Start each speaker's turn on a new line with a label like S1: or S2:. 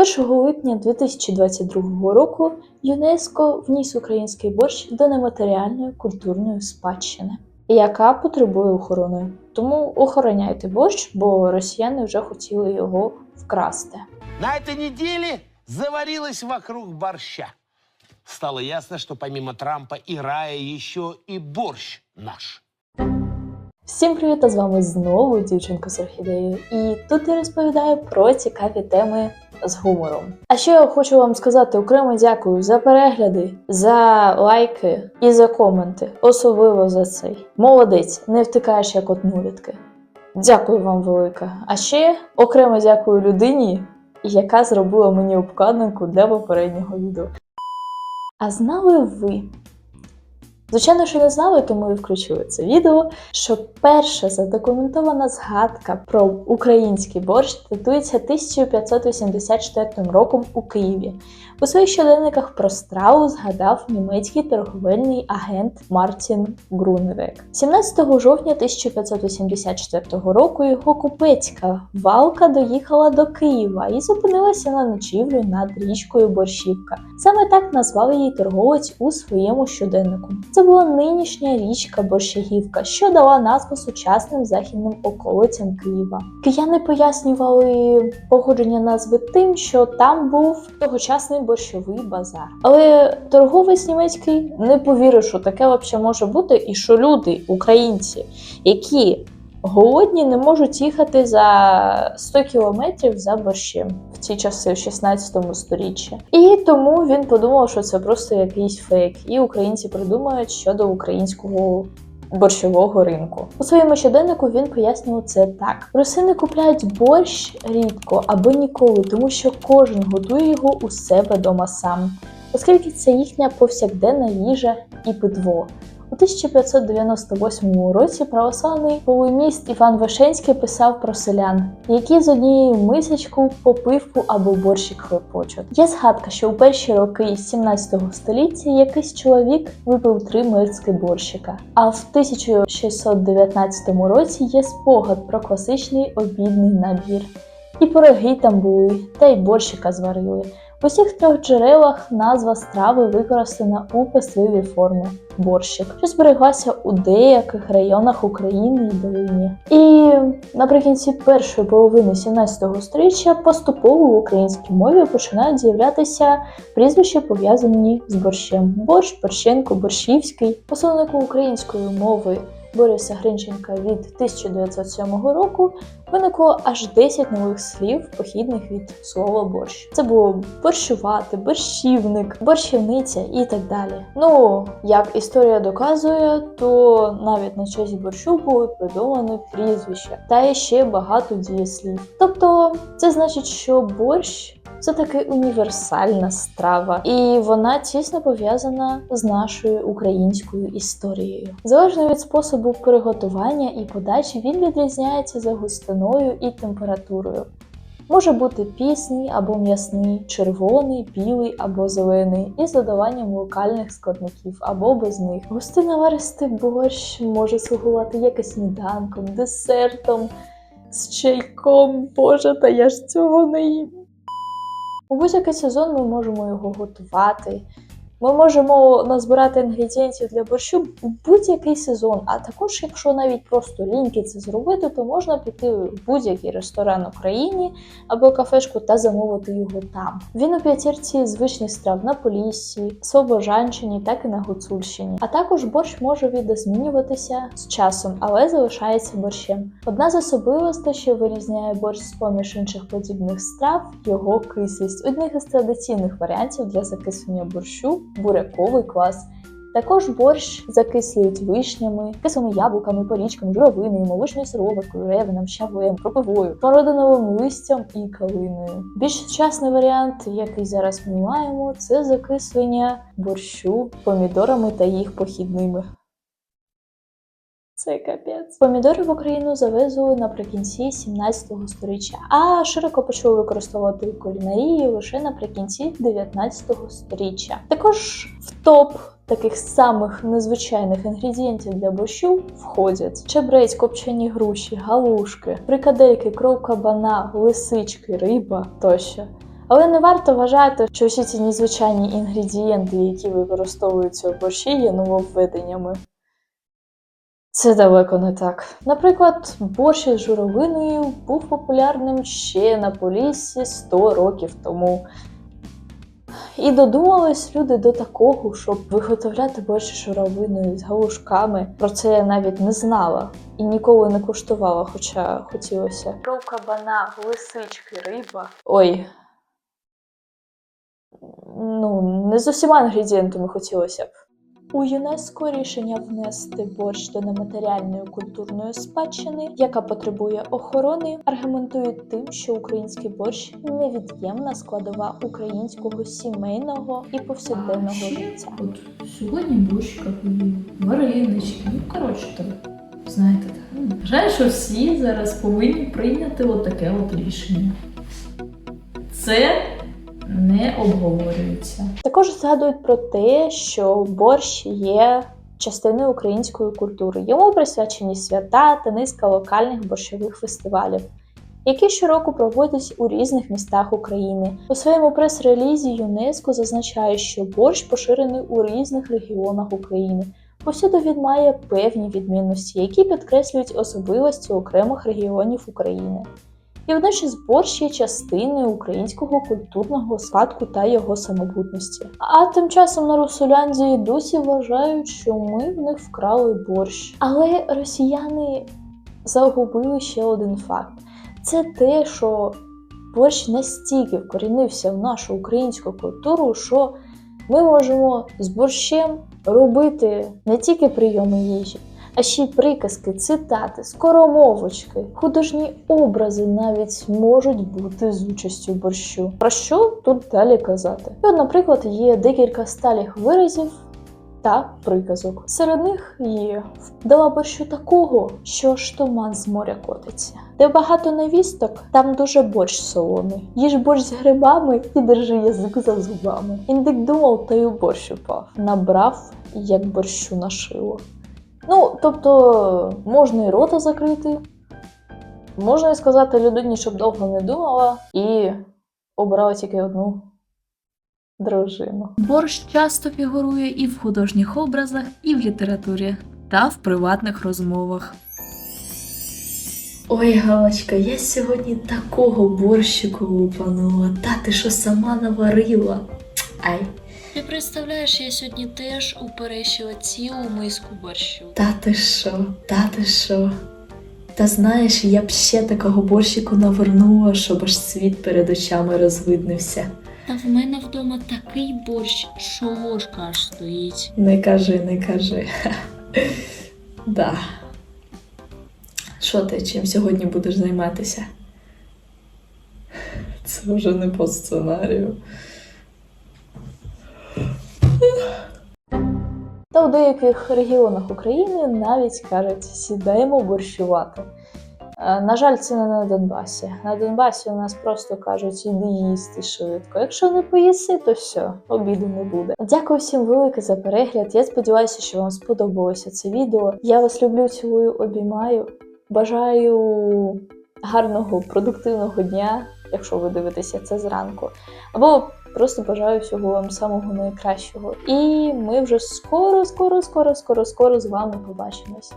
S1: 1 липня 2022 року ЮНЕСКО вніс український борщ до нематеріальної культурної спадщини, яка потребує охорони. Тому охороняйте борщ, бо росіяни вже хотіли його вкрасти.
S2: На этой неделе заварилась вокруг борща. Стало ясно, что помимо Трампа и рая еще и борщ наш.
S1: Всім привіт! А з вами знову дівчинка з орхідеєю. І тут я розповідаю про цікаві теми з гумором. А ще я хочу вам сказати окремо дякую за перегляди, за лайки і за коменти. Особливо за цей. Молодець, не втикаєш як от нулітки. Дякую вам велике. А ще окремо дякую людині, яка зробила мені обкладинку для попереднього відео. А знали ви, Звичайно, що не знали, тому і включили це відео. Що перша задокументована згадка про український борщ датується 1584 роком у Києві. У своїх щоденниках про страву згадав німецький торговельний агент Мартін Груневек. 17 жовтня 1584 року його купецька валка доїхала до Києва і зупинилася на ночівлю над річкою Борщівка. Саме так назвав її торговець у своєму щоденнику. Це була нинішня річка Борщагівка, що дала назву сучасним західним околицям Києва. Кияни пояснювали походження назви тим, що там був тогочасний борщовий базар. Але торговець німецький не повірив, що таке взагалі може бути, і що люди, українці, які голодні, не можуть їхати за 100 кілометрів за борщем в ці часи, в 16 сторіччі. І тому він подумав, що це просто якийсь фейк, і українці придумають щодо українського. Борщового ринку у своєму щоденнику він пояснював це так: русини купляють борщ рідко або ніколи, тому що кожен готує його у себе дома сам, оскільки це їхня повсякденна їжа і питво. У 1598 році православний полуміст Іван Вишенський писав про селян, які з однією мисочку попивку або борщик хлопочуть. Є згадка, що у перші роки 17 століття якийсь чоловік випив три миски борщика. А в 1619 році є спогад про класичний обідний набір. І пироги там були, та й борщика зварили. В усіх трьох джерелах назва страви використана у писливій формі борщик, що збереглася у деяких районах України і Долині. І наприкінці першої половини 17 століття поступово в українській мові починають з'являтися прізвища пов'язані з борщем: борщ, борщенко, борщівський, посилнику української мови. Бориса Гринченка від 1907 року виникло аж 10 нових слів, похідних від слова борщ. Це було борщувати, борщівник, борщівниця і так далі. Ну, як історія доказує, то навіть на честь борщу були придумані прізвища та ще багато дієслів. Тобто, це значить, що борщ. Це таки універсальна страва, і вона тісно пов'язана з нашою українською історією. Залежно від способу приготування і подачі, він відрізняється за густиною і температурою. Може бути пісний або м'ясний, червоний, білий або зелений, із додаванням локальних складників або без них. Густий наваристий борщ може слугувати як і сніданком, десертом, з чайком. Боже, та я ж цього не їм. У будь-який сезон ми можемо його готувати. Ми можемо назбирати інгредієнтів для борщу у будь-який сезон. А також, якщо навіть просто ліньки це зробити, то можна піти в будь-який ресторан в Україні або кафешку та замовити його там. Він у п'ятірці звичних страв на Поліссі, Слобожанщині, так і на Гуцульщині. А також борщ може відозмінюватися з часом, але залишається борщем. Одна з особливостей, що вирізняє борщ з поміж інших подібних страв, його кислість. Одних із традиційних варіантів для закислення борщу буряковий квас. Також борщ закислюють вишнями, кислими яблуками, порічками, журавиною, молочною сироваткою, ревеном, щавлем, кропивою, смородиновим листям і калиною. Більш сучасний варіант, який зараз ми маємо, це закислення борщу помідорами та їх похідними. Це капець. Помідори в Україну завезли наприкінці 17 століття, а широко почали використовувати кулінарії лише наприкінці 19 століття. Також в топ таких самих незвичайних інгредієнтів для борщу входять чебрець, копчені груші, галушки, фрикадельки, кров кабана, лисички, риба тощо. Але не варто вважати, що всі ці незвичайні інгредієнти, які використовуються в борщі, є нововведеннями. Це далеко не так. Наприклад, борщ із журовиною був популярним ще на Поліссі 100 років тому. І додумались люди до такого, щоб виготовляти борщ із журавиною з галушками. Про це я навіть не знала і ніколи не куштувала, хоча хотілося. Кров кабана, лисички, риба. Ой. Ну, не з усіма інгредієнтами хотілося б. У ЮНЕСКО рішення внести борщ до нематеріальної культурної спадщини, яка потребує охорони, аргументують тим, що український борщ невід'ємна складова українського сімейного і повсякденного життя.
S3: От сьогодні борщ, варенички. Ну, коротше так. Знаєте, так. ну, Вважаю, що всі зараз повинні прийняти от от рішення. Це не обговорюється.
S1: Також згадують про те, що борщ є частиною української культури. Йому присвячені свята та низка локальних борщових фестивалів, які щороку проводять у різних містах України. У своєму прес-релізі ЮНЕСКО зазначає, що борщ поширений у різних регіонах України. Повсюди він має певні відмінності, які підкреслюють особливості окремих регіонів України. І водночас борщ є частиною українського культурного спадку та його самобутності. А тим часом на Русуляндії досі вважають, що ми в них вкрали борщ. Але росіяни загубили ще один факт: це те, що борщ настільки вкорінився в нашу українську культуру, що ми можемо з борщем робити не тільки прийоми їжі, а ще й приказки, цитати, скоромовочки, художні образи навіть можуть бути з участю борщу. Про що тут далі казати? І от, наприклад, є декілька сталих виразів. Та приказок. Серед них є дала борщу такого, що аж туман з моря котиться. Де багато невісток, там дуже борщ солоний. Їж борщ з грибами і держи язик за зубами. Індик думав, та й у борщ упав. Набрав, як борщу нашило. Ну, тобто, можна і рота закрити, можна і сказати людині, щоб довго не думала, і обрала тільки одну дружину.
S3: Борщ часто фігурує і в художніх образах, і в літературі, та в приватних розмовах. Ой, Галочка, я сьогодні такого борщику лупанула. Та ти що сама наварила? Ай.
S4: Ти представляєш, я сьогодні теж уперещила цілу миску борщу.
S3: Та ти що, та ти що? Та знаєш, я б ще такого борщику навернула, щоб аж світ перед очами розвиднився.
S4: Та в мене вдома такий борщ, що ложка аж стоїть.
S3: Не кажи, не кажи. да. Що ти чим сьогодні будеш займатися? Це вже не по сценарію.
S1: Деяких регіонах України навіть кажуть, сідаємо борщувати. Е, На жаль, це не на Донбасі. На Донбасі у нас просто кажуть, іди їсти швидко. Якщо не поїси, то все, обіду не буде. Дякую всім велике за перегляд. Я сподіваюся, що вам сподобалося це відео. Я вас люблю, цілую, обіймаю. Бажаю гарного, продуктивного дня, якщо ви дивитеся це зранку. Або просто бажаю всього вам самого найкращого. І ми вже скоро, скоро, скоро, скоро, скоро з вами побачимось.